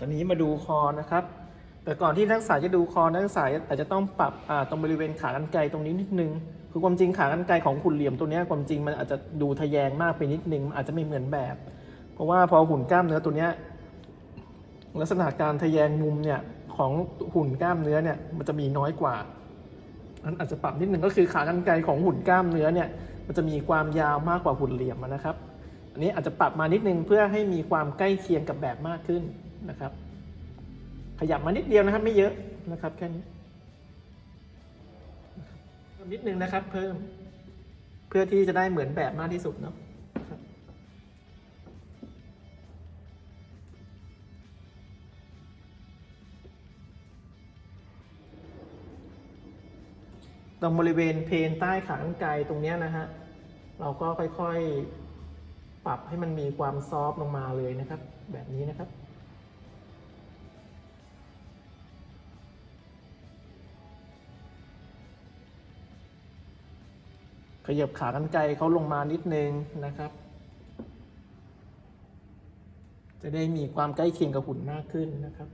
ตอนนี้มาดูคอนะครับ แต่ก่อนที่นักศึกษาจะดูคอนักศึกษาอาจจะต้องปรับตรงบริเวณขากรรไกรตรงนี้นิดนึง คือความจริงขากรรไกรของหุ่นเหลี่ยมตัวนี้ความจริงมันอาจจะดูทะแยงมากไปนิดนึงอาจจะไม่เหมือนแบบ เพราะว่าพอหุ่นกล้ามเนื้อตัวนี้ลักษณะการทะแยงมุมเนี่ยของหุ่นกล้ามเนื้อเนี่ยมันจะมีน้อยกว่าอันอาจจะปรับนิดนึงก็คือขากรรไกรของหุ่นกล้ามเนื้อเนี่ยมันจะมีความยาวมากกว่าหุ่นเหลี่ยมนะครับ อันนี้อาจจะปรับมานิดนึงเพื่อให้มีความใกล้เคียงกับแบบมากขึ้น นะครับ ขยับมานิดเดียวนะครับ ไม่เยอะนะครับแค่นี้นิดนึงนะครับ เพิ่ม เพื่อที่จะได้เหมือนแบบมากที่สุดเนาะตรงบริเวณเพนใต้ขากรรไกตรงเนี้ยนะฮะ เราก็ค่อยๆ ปรับให้มันมีความซอฟต์ลงมาเลยนะครับ แบบนี้นะครับ ขยับขากรรไกรเขาลงมานิดนึงนะครับ จะได้มีความใกล้เคียงกับหุ่นมากขึ้นนะครับ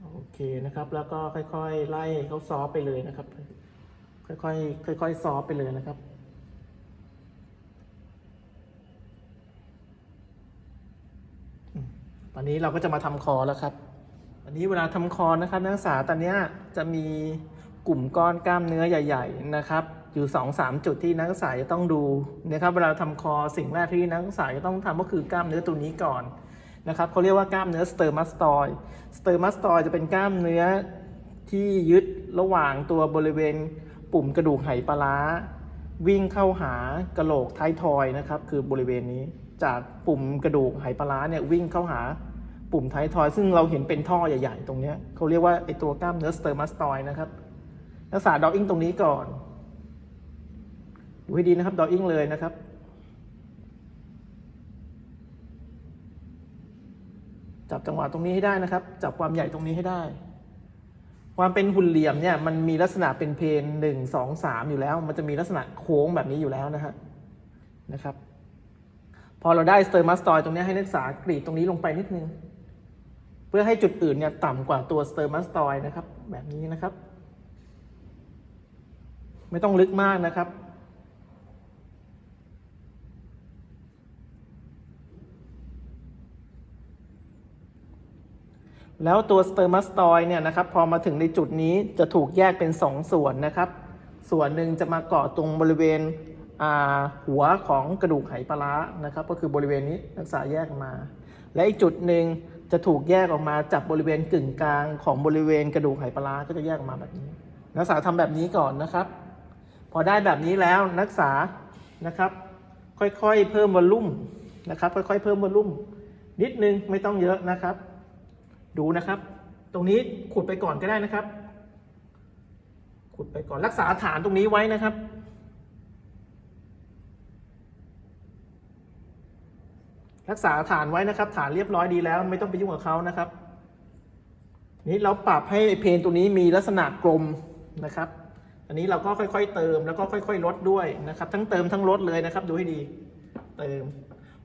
โอเคนะครับ แล้วก็ค่อยๆ ไล่เขาซอฟไปเลยนะครับ ค่อยๆค่อยๆซอฟไปเลยนะครับตอนนี้เราก็จะมาทำคอแล้วครับอันนี้เวลาทำคอนะครับนักศึกษาตอนนี้จะมี กลุ่มก้อนกล้ามเนื้อใหญ่ ๆ นะครับอยู่2อสามจุดที่นักศึกษาจะต้องดูนะครับเวลาทำคอสิ่งแรกที่นักศึกษาจะต้องทำก็คือกล้ามเนื้อตัวนี้ก่อนนะครับเขาเรียกว่ากล้ามเนื้อสเตอร์มัสตอยสเตอร์มัสตอยจะเป็นกล้ามเนื้อที่ยึดระหว่างตัวบริเวณปุ่มกระดูกไหปลาร้า วิ่งเข้าหากระโหลกท้ายทอยนะครับคือบริเวณนี้จากปุ่มกระดูกไหปลาร้าเนี่ยวิ่งเข้าหาปุ่มท้ายทอย ซึ่งเราเห็นเป็นท่อใหญ่ ๆ ตรงนี้เขาเรียกว่าไอตัวกล้ามเนื้อสเตอร์มัสตอยนะครับ รักษาดออิงตรงนี้ก่อนดูให้ดีนะครับดออิงเลยนะครับ จับจังหวะตรงนี้ให้ได้นะครับ จับความใหญ่ตรงนี้ให้ได้ ความเป็นหุ่นเหลี่ยมเนี่ยมันมีลักษณะเป็นเพนหนึ่งสองสามอยู่แล้ว มันจะมีลักษณะโค้งแบบนี้อยู่แล้วนะฮะนะครับ พอเราได้สเตอร์มัสตอยตรงนี้ให้นักศึกษากรีดตรงนี้ลงไปนิดนึง เพื่อให้จุดอื่นเนี่ยต่ำกว่าตัวสเตอร์มัสตอยนะครับ แบบนี้นะครับ ไม่ต้องลึกมากนะครับ แล้วตัวสเตอร์มัสตอยเนี่ยนะครับ พอมาถึงในจุดนี้จะถูกแยกเป็น 2ส่วนนะครับ ส่วนหนึ่งจะมาเกาะตรงบริเวณหัวของกระดูกไหปลาร้นะครับ ก็คือบริเวณนี้นักศึกษาแยกมา และอีกจุดหนึ่งจะถูกแยกออกมาจากบริเวณกึ่งกลางของบริเวณกระดูกไหปลาร้าก็จะแยกออกมาแบบนี้นักศึกษาทำแบบนี้ก่อนนะครับ พอได้แบบนี้แล้วนักศึกษานะครับ ค่อยๆเพิ่มวอลลุ่มนะครับ ค่อยๆเพิ่มวอลลุ่ม นิดนึงไม่ต้องเยอะนะครับ ดูนะครับ ตรงนี้ขุดไปก่อนก็ได้นะครับ ขุดไปก่อนรักษาฐานตรงนี้ไว้นะครับรักษาฐานไว้นะครับ ฐานเรียบร้อยดีแล้ว ไม่ต้องไปยุ่งกับเขานะครับ นี่เราปรับให้เพนตัวนี้มีลักษณะกลมนะครับ อันนี้เราก็ค่อย ๆ เติมแล้วก็ค่อย ๆ ลดด้วยนะครับ ทั้งเติมทั้งลดเลยนะครับ ดูให้ดี เติม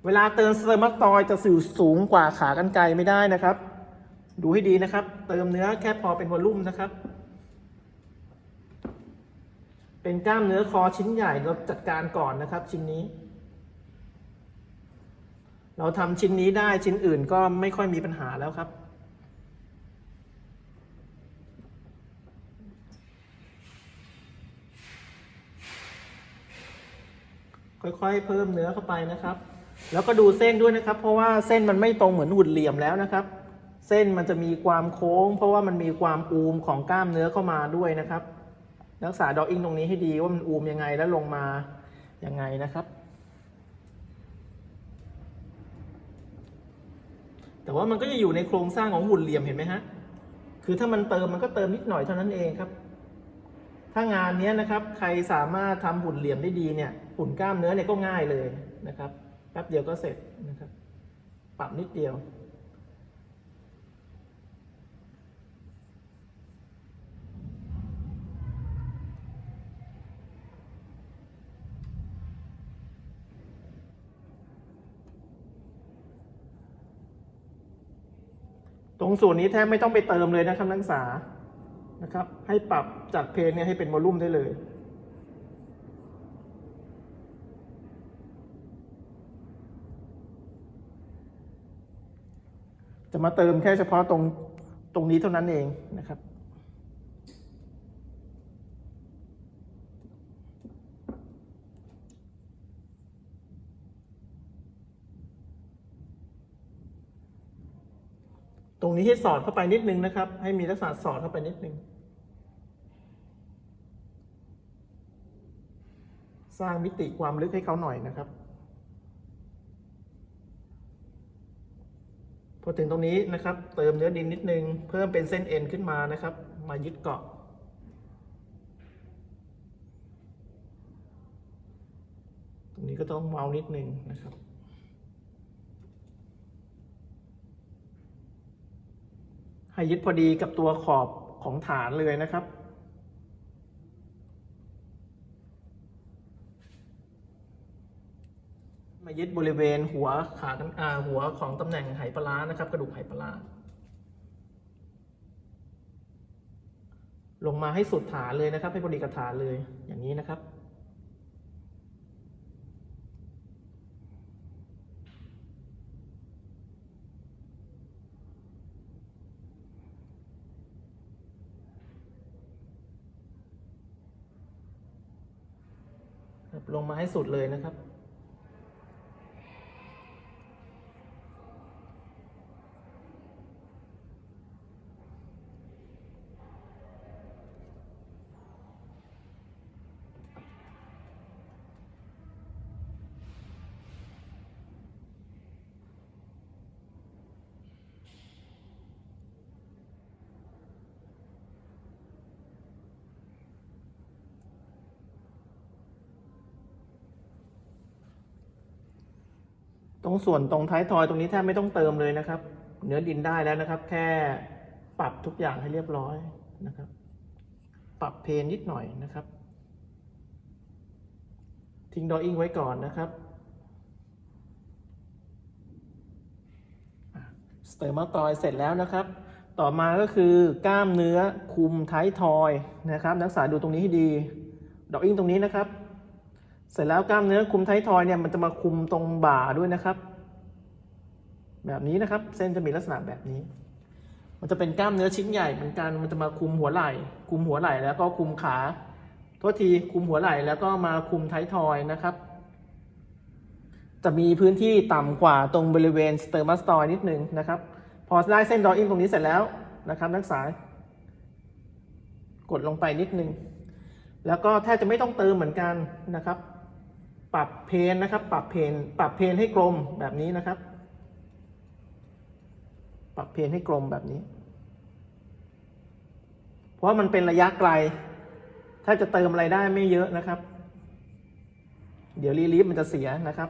เวลาเติมเซอร์มัสตอยจะสื่อสูงกว่าขากรรไกรไม่ได้นะครับ ดูให้ดีนะครับ เติมเนื้อแค่พอเป็นวอลลุ่มนะครับ เป็นกล้ามเนื้อคอชิ้นใหญ่เราจัดการก่อนนะครับ ชิ้นนี้ เราทำชิ้นนี้ได้ชิ้นอื่นก็ไม่ค่อยมีปัญหาแล้วครับ ค่อยๆ เพิ่มเนื้อเข้าไปนะครับ แล้วก็ดูเส้นด้วยนะครับ เพราะว่าเส้นมันไม่ตรงเหมือนหุ่นเหลี่ยมแล้วนะครับ เส้นมันจะมีความโค้ง เพราะว่ามันมีความอูมของกล้ามเนื้อเข้ามาด้วยนะครับ รักษาดออิงตรงนี้ให้ดีว่ามันอูมยังไงแล้วลงมายังไงนะครับ แต่ว่ามันก็จะอยู่ในโครงสร้างของหุ่นเหลี่ยมเห็นไหมฮะคือถ้ามันเติมมันก็เติมนิดหน่อยเท่านั้นเองครับ ถ้างานนี้นะครับ ใครสามารถทำหุ่นเหลี่ยมได้ดีเนี่ย ปุ่นกล้ามเนื้อเนี่ยก็ง่ายเลยนะครับแป๊บเดียวก็เสร็จนะครับ ปรับนิดเดียว ตรงส่วนนี้แทบไม่ต้องไปเติมเลยนะครับนักศึกษานะครับ ให้ปรับจากเพนเนี่ยให้เป็นวอลลุ่มได้เลย จะมาเติมแค่เฉพาะตรงตรงนี้เท่านั้นเองนะครับตรงนี้ให้สอดเข้าไปนิดนึงนะครับ ให้มีลักษณะสอดเข้าไปนิดนึง สร้างมิติความลึกให้เขาหน่อยนะครับ พ อถึงตรงนี้นะครับ เติมเนื้อดินนิดนึง เพิ่มเป็นเส้นเอ็นขึ้นมานะครับ มายึดเกาะ ตรงนี้ก็ต้องเมานิดนึงนะครับให้ยึดพอดีกับตัวขอบของฐานเลยนะครับ มายึดบริเวณหัวขาอ่าหัวของตำแหน่งไหปลาร้านะครับ กระดูกไหปลาร้าลงมาให้สุดฐานเลยนะครับ ให้พอดีกับฐานเลยอย่างนี้นะครับ ลงมาให้สุดเลยนะครับ ตรงส่วนตรงท้ายทอยตรงนี้แทบไม่ต้องเติมเลยนะครับ เนื้อดินได้แล้วนะครับ แค่ปรับทุกอย่างให้เรียบร้อยนะครับ ปรับเพนนิดหน่อยนะครับ ทิ้งดออิ่งไว้ก่อนนะครับสเตอร์มาตอยเสร็จแล้วนะครับ ต่อมาก็คือกล้ามเนื้อคุมท้ายทอยนะครับ นักศึกษาดูตรงนี้ให้ดี ดอกอิงตรงนี้นะครับ เสร็จแล้วกล้ามเนื้อคุมไททอยเนี่ยมันจะมาคุมตรงบ่าด้วยนะครับ แบบนี้นะครับ เส้นจะมีลักษณะแบบนี้ มันจะเป็นกล้ามเนื้อชิ้นใหญ่เหมือนกันมันจะมาคุมหัวไหล่ คุมหัวไหล่แล้วก็คุมขาโทษทีคุมหัวไหล่แล้วก็มาคุมไททอยนะครับ จะมีพื้นที่ต่ำกว่าตรงบริเวณสเตอร์มาสตอยนิดนึงนะครับ พอได้เส้นดออินตรงนี้เสร็จแล้วนะครับนักศึกษากดลงไปนิดนึง แล้วก็แทบจะไม่ต้องเติมเหมือนกันนะครับ ปรับเพนนะครับ ปรับเพนปรับเพนให้กลมแบบนี้นะครับ ปรับเพนให้กลมแบบนี้ เพราะว่ามันเป็นระยะไกล ถ้าจะเติมอะไรได้ไม่เยอะนะครับ เดี๋ยวรีลีฟมันจะเสียนะครับ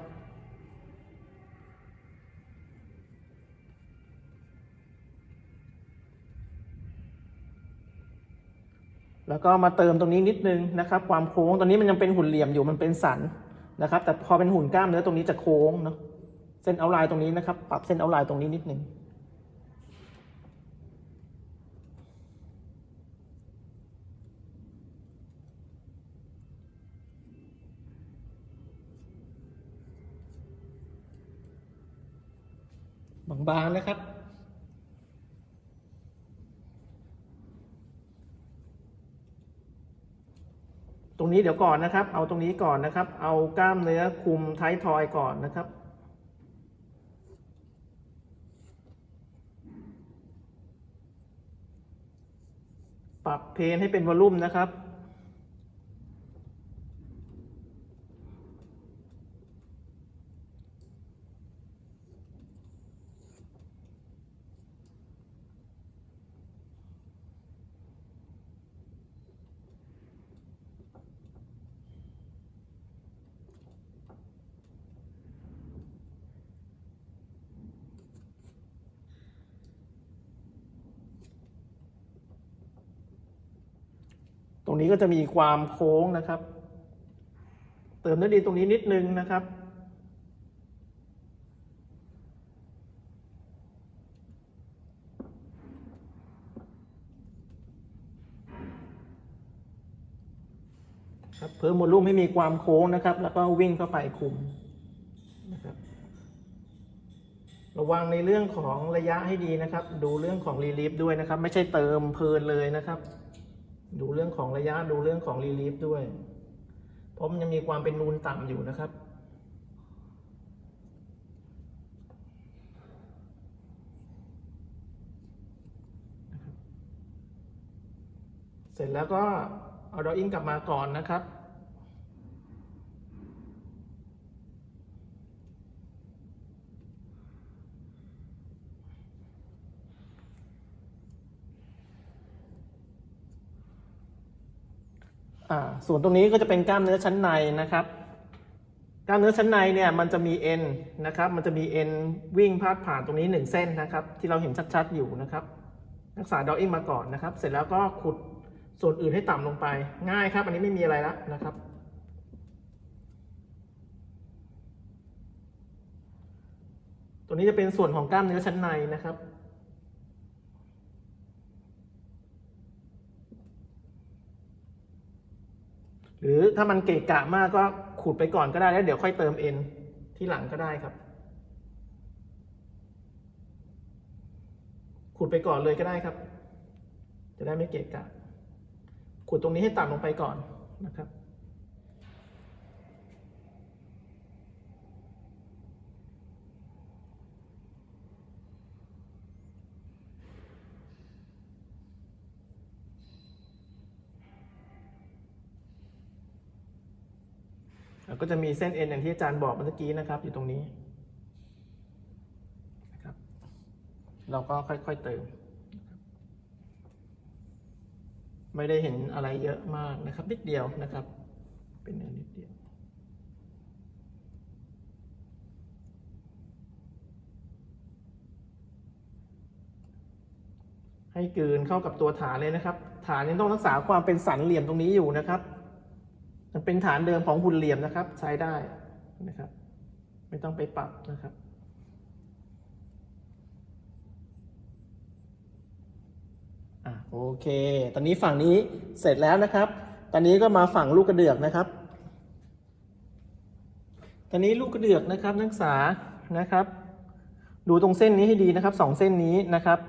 แล้วก็มาเติมตรงนี้นิดนึงนะครับ ความโค้งตอนนี้มันยังเป็นหุ่นเหลี่ยมอยู่มันเป็นสัน นะครับ แต่พอเป็นหุ่นกล้ามเนื้อตรงนี้จะโค้งเนาะเส้นเอาไลน์ตรงนี้นะครับ ปรับเส้นเอาไลน์ตรงนี้นิดนึงบางๆนะครับ ต รงนี้เดี๋ยวก่อนนะครับ เอาตรงนี้ก่อนนะครับ เอากล้ามเนื้อคุมท้ายทอยก่อนนะครับ ปรับเพนให้เป็นวอลลุ่มนะครับ รงนี้ก็จะมีความโค้งนะครับ เติมน้ำดีตรงนี้นิดนึงนะครับ ครับเพิ่มโมลุ่มให้มีความโค้งนะครับ แล้วก็วิ่งเข้าไปคุมนะครับระวังในเรื่องของระยะให้ดีนะครับ ดูเรื่องของรีลิฟด้วยนะครับ ไม่ใช่เติมเพลินเลยนะครับ ดูเรื่องของระยะดูเรื่องของรีลีฟด้วย เพราะมันยังมีความเป็นนูนต่ำอยู่นะครับ เสร็จแล้วก็เอาดออิงกลับมาก่อนนะครับ ส่วนตรงนี้ก็จะเป็นกล้ามเนื้อชั้นในนะครับ กล้ามเนื้อชั้นในเนี่ยมันจะมีเอ็นนะครับ มันจะมีเอ็นวิ่งพาดผ่านตรงนี้หนึ่งเส้นนะครับ ที่เราเห็นชัดๆอยู่นะครับ รักษาดออิ่งมาก่อนนะครับ เสร็จแล้วก็ขุดส่วนอื่นให้ต่ำลงไป ง่ายครับ อันนี้ไม่มีอะไรแล้วนะครับ ตัวนี้จะเป็นส่วนของกล้ามเนื้อชั้นในนะครับ หรือถ้ามันเกะกะมากก็ขุดไปก่อนก็ได้แล้วเดี๋ยวค่อยเติมเอ็นที่หลังก็ได้ครับ ขุดไปก่อนเลยก็ได้ครับ จะได้ไม่เกะกะ ขุดตรงนี้ให้ต่ำลงไปก่อนนะครับ แล้วก็จะมีเส้นเอ็นอย่างที่อาจารย์บอกเมื่อกี้นะครับ อยู่ตรงนี้นะครับ เราก็ค่อยๆเติม ไม่ได้เห็นอะไรเยอะมากนะครับ นิดเดียวนะครับ เป็นเนื้อนิดเดียวให้กลืนเข้ากับตัวฐานเลยนะครับ ฐานยังต้องรักษาความเป็นสันเหลี่ยมตรงนี้อยู่นะครับ เป็นฐานเดิมของหุ่นเหลี่ยมนะครับ ใช้ได้นะครับ ไม่ต้องไปปรับนะครับอะโอเค ตอนนี้ฝั่งนี้เสร็จแล้วนะครับ ตอนนี้ก็มาฝั่งลูกกระเดือกนะครับ ตอนนี้ลูกกระเดือกนะครับ นักศึกษานะครับ ดูตรงเส้นนี้ให้ดีนะครับสองเส้นนี้นะครับ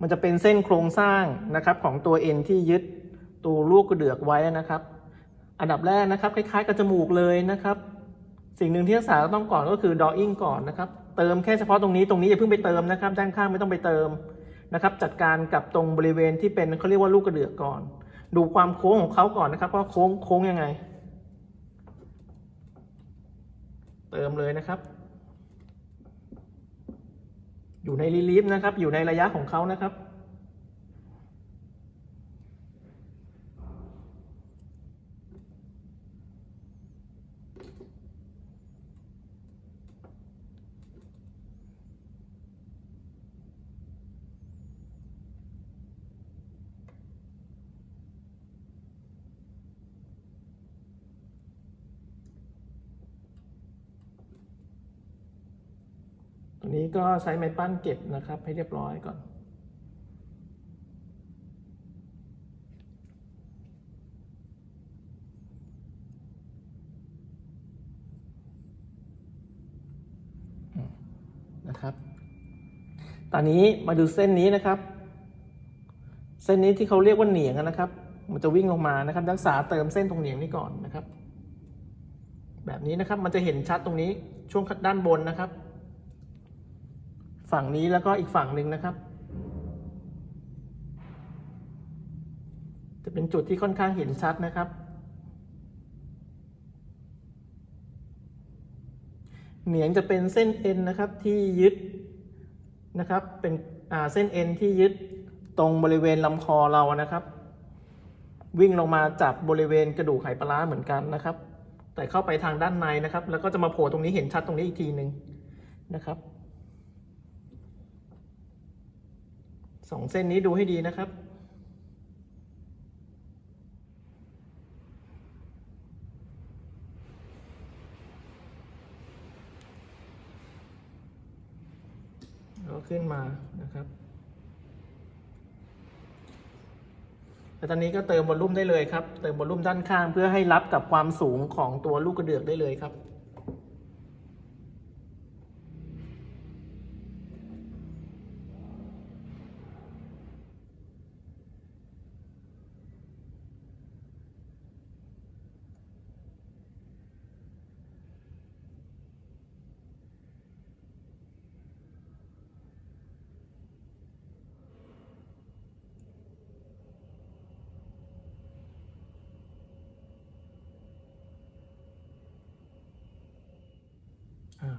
มันจะเป็นเส้นโครงสร้างนะครับของตัวเอ็นที่ยึดตัวลูกกระเดือกไว้นะครับ อันดับแรกนะครับคล้ายๆกับจมูกเลยนะครับ สิ่งหนึ่งที่นักศึกษาต้องก่อนก็คือดออิ่งก่อนนะครับ เติมแค่เฉพาะตรงนี้ตรงนี้อย่าเพิ่งไปเติมนะครับ ด้านข้างไม่ต้องไปเติมนะครับ จัดการกับตรงบริเวณที่เป็นเขาเรียกว่าลูกกระเดือกก่อน ดูความโค้งของเขาก่อนนะครับว่าโค้งโค้งยังไง เติมเลยนะครับ อยู่ในรีลีฟนะครับ อยู่ในระยะของเขานะครับ นี้ก็ใช้ไม้ปั้นเก็บนะครับ ให้เรียบร้อยก่อน นะครับ ตอนนี้มาดูเส้นนี้นะครับ เส้นนี้ที่เขาเรียกว่าเหนียงนะครับ มันจะวิ่งลงมานะครับ รักษาเติมเส้นตรงเหนียงนี้ก่อนนะครับ แบบนี้นะครับมันจะเห็นชัดตรงนี้ช่วงด้านบนนะครับ ฝั่งนี้แล้วก็อีกฝั่งหนึ่งนะครับ จะเป็นจุดที่ค่อนข้างเห็นชัดนะครับ เหนียงจะเป็นเส้นเอ็นนะครับที่ยึดนะครับ เป็นเส้นเอ็นที่ยึดตรงบริเวณลำคอเรานะครับ วิ่งลงมาจากบริเวณกระดูกไหปลาร้าเหมือนกันนะครับ แต่เข้าไปทางด้านในนะครับ แล้วก็จะมาโผล่ตรงนี้เห็นชัดตรงนี้อีกทีหนึ่งนะครับ สองเส้นนี้ดูให้ดีนะครับแล้วขึ้นมานะครับ แล้วตอนนี้ก็เติมวอลลุ่มได้เลยครับ เติมวอลลุ่มด้านข้างเพื่อให้รับกับความสูงของตัวลูกกระเดือกได้เลยครับ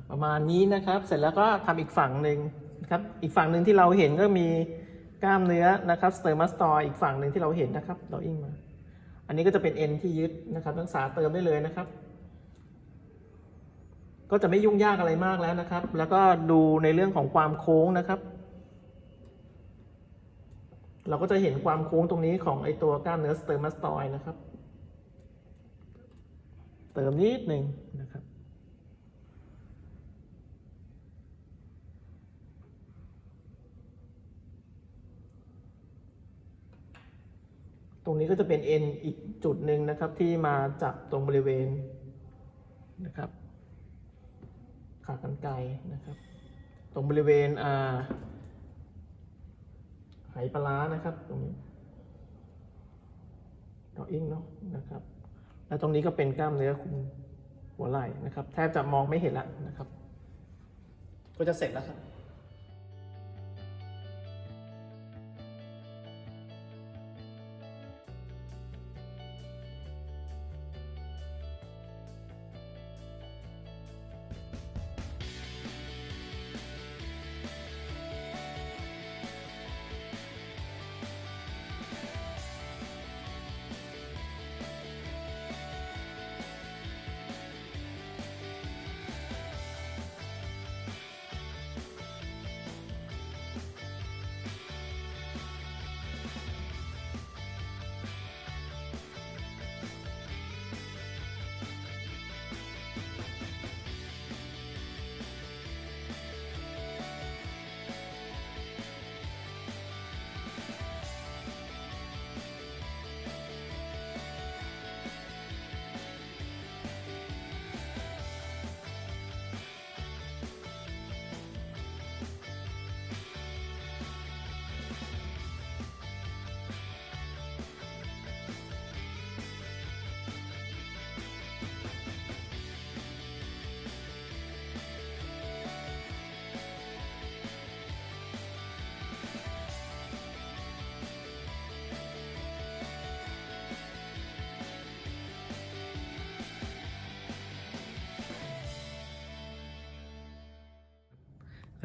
ประมาณนี้นะครับ เสร็จแล้วก็ทำอีกฝั่งหนึ่งนะครับ อีกฝั่งหนึ่งที่เราเห็นก็มีกล้ามเนื้อนะครับสเตอร์มัสตออีกฝั่งหนึ่งที่เราเห็นนะครับเราอิงมา อันนี้ก็จะเป็นเอ็นที่ยึดนะครับนักศึกษาเติมได้เลยนะครับ ก็จะไม่ยุ่งยากอะไรมากแล้วนะครับ แล้วก็ดูในเรื่องของความโค้งนะครับ เราก็จะเห็นความโค้งตรงนี้ของไอตัวกล้ามเนื้อสเตอร์มัสตอยนะครับ เติมนิดหนึ่งนะครับ ตรงนี้ก็จะเป็นเอ็นอีกจุดหนึ่งนะครับที่มาจับตรงบริเวณนะครับขากรรไกรนะครับ ตรงบริเวณอ่าไหปลาร้านะครับ ตรงนี้ดออิงเนาะนะครับ แล้วตรงนี้ก็เป็นกล้ามเนื้อคุมหัวไหล่นะครับ แทบจะมองไม่เห็นแล้วนะครับ ก็จะเสร็จแล้วครับ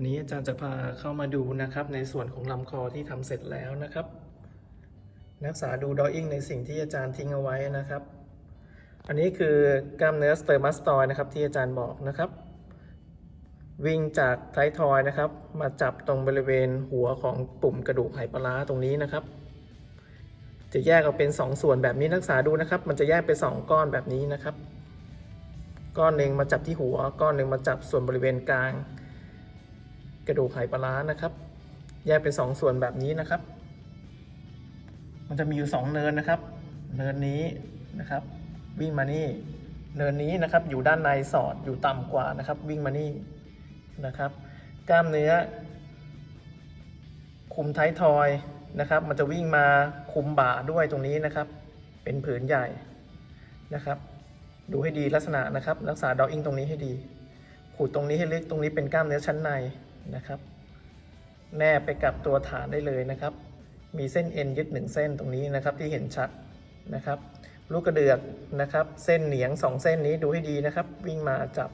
นี้อาจารย์จะพาเข้ามาดูนะครับในส่วนของลำคอที่ทำเสร็จแล้วนะครับ นักศึกษาดูดออิ่งในสิ่งที่อาจารย์ทิ้งเอาไว้นะครับ อันนี้คือกล้ามเนื้อสเตอร์มัสตอยนะครับที่อาจารย์บอกนะครับ วิ่งจากท้ายทอยนะครับ มาจับตรงบริเวณหัวของปุ่มกระดูกไหปลาร้าตรงนี้นะครับ จะแยกออกเป็น2ส่วนแบบนี้นักศึกษาดูนะครับ มันจะแยกเป็น 2 ก้อนแบบนี้นะครับ ก้อนหนึ่งมาจับที่หัว ก้อนหนึ่งมาจับส่วนบริเวณกลาง กระดูกไหปลาร้านะครับ แยกเป็น2ส่วนแบบนี้นะครับ มันจะมีอยู่ 2 เนินนะครับ เนินนี้นะครับ วิ่งมานี่ เนินนี้นะครับ อยู่ด้านในสอดอยู่ต่ำกว่านะครับ วิ่งมานี่นะครับ กล้ามเนื้อ คุมท้ายทอยนะครับ มันจะวิ่งมาคุมบ่าด้วยตรงนี้นะครับ เป็นผืนใหญ่นะครับ ดูให้ดีลักษณะนะครับ รักษาดออิ่งตรงนี้ให้ดีขูดตรงนี้ให้ลึกตรงนี้เป็นกล้ามเนื้อชั้นใน นะครับ แนบไปกับตัวฐานได้เลยนะครับ มีเส้นเอ็นยึดหนึ่งเส้นตรงนี้นะครับที่เห็นชัดนะครับลูกกระเดือกนะครับ เส้นเหนียงสองเส้นนี้ดูให้ดีนะครับ วิ่งมาจับ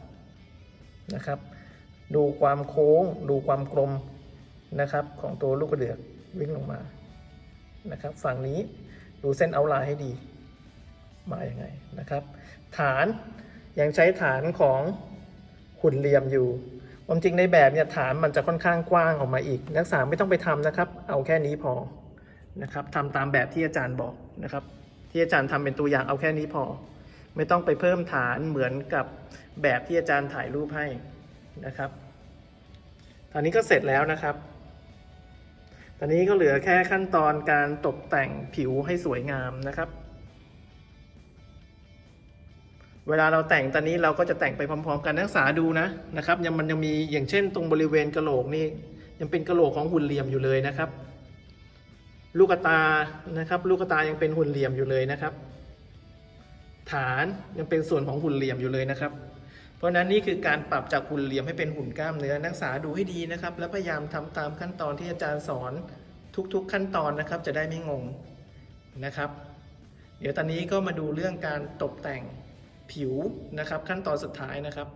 นะครับ ดูความโค้ง ดูความกลมนะครับ ของตัวลูกกระเดือกวิ่งลงมานะครับ ฝั่งนี้ดูเส้นเอาลน์ให้ดีมาอย่างไงนะครับ ฐานยังใช้ฐานของหุ่นเหลี่ยมอยู่ ความจริงในแบบเนี่ยฐานมันจะค่อนข้างกว้างออกมาอีก นักศึกษาไม่ต้องไปทำนะครับ เอาแค่นี้พอนะครับทำตามแบบที่อาจารย์บอกนะครับ ที่อาจารย์ทำเป็นตัวอย่างเอาแค่นี้พอ ไม่ต้องไปเพิ่มฐานเหมือนกับแบบที่อาจารย์ถ่ายรูปให้นะครับ ตอนนี้ก็เสร็จแล้วนะครับ ตอนนี้ก็เหลือแค่ขั้นตอนการตกแต่งผิวให้สวยงามนะครับ เวลาเราแต่งตอนนี้เราก็จะแต่งไปพร้อม ๆ กันนักศึกษาดูนะนะครับยังมันยังมีอย่างเช่น ตรงบริเวณกระโหลกนี่ยังเป็นกระโหลกของหุ่นเหลี่ยมอยู่เลยนะครับ ลูกตานะครับ ลูกตายังเป็นหุ่นเหลี่ยมอยู่เลยนะครับ ฐานยังเป็นส่วนของหุ่นเหลี่ยมอยู่เลยนะครับ เพราะฉะนั้นนี่คือการปรับจากหุ่นเหลี่ยมให้เป็นหุ่นกล้ามเนื้อนักศึกษาดูให้ดีนะครับ แล้วพยายามทำตามขั้นตอนที่อาจารย์สอนทุก ๆ ขั้นตอนนะครับ จะได้ไม่งงนะครับ เดี๋ยวตอนนี้ก็มาดูเรื่องการตกแต่ง ผิวนะครับ ขั้นตอนสุดท้ายนะครับ